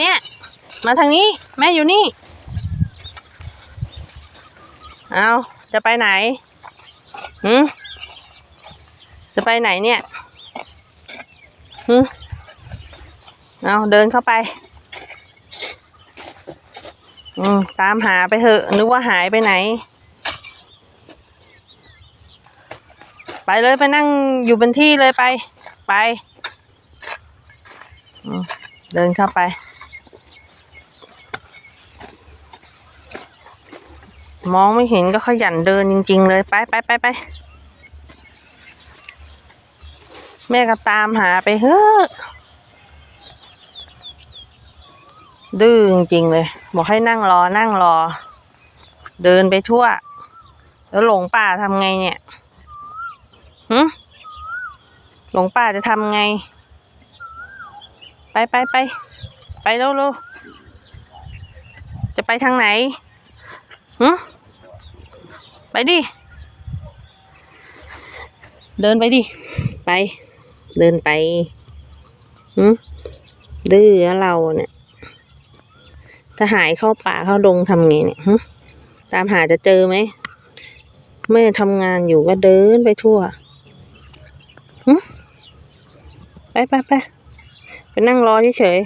เนี่ย มาทางนี้ แม่อยู่นี่ เอาจะไปไหนหืมจะไปไหนเนี่ยหืมเอาเดินเข้าไป อืมตามหาไปเถอะ นึกว่าหายไปไหน ไปเลยไปนั่งอยู่บนที่เลยไป ไป เดินเข้าไป มองไม่เห็นก็ขยันเดินจริง ๆ เลยไปไปไปไปแม่ก็ตามหาไปเฮ้อดื้อจริง ๆ เลย บอกให้นั่งรอนั่งรอ เดินไปทั่ว แล้วหลงป่าทำไงเนี่ยหึหลงป่าจะทำไง ไปไปไปไปเร็วเร็วจะไปทางไหน หึไปดิ เดินไปดิ ไป เดินไปหึดื้อเราเนี่ย ถ้าหายเข้าป่าเข้าดงทำไงเนี่ยหึตามหาจะเจอไหมแม่ทำงานอยู่ก็เดินไปทั่วหึไปไปไปไปนั่งรอเฉย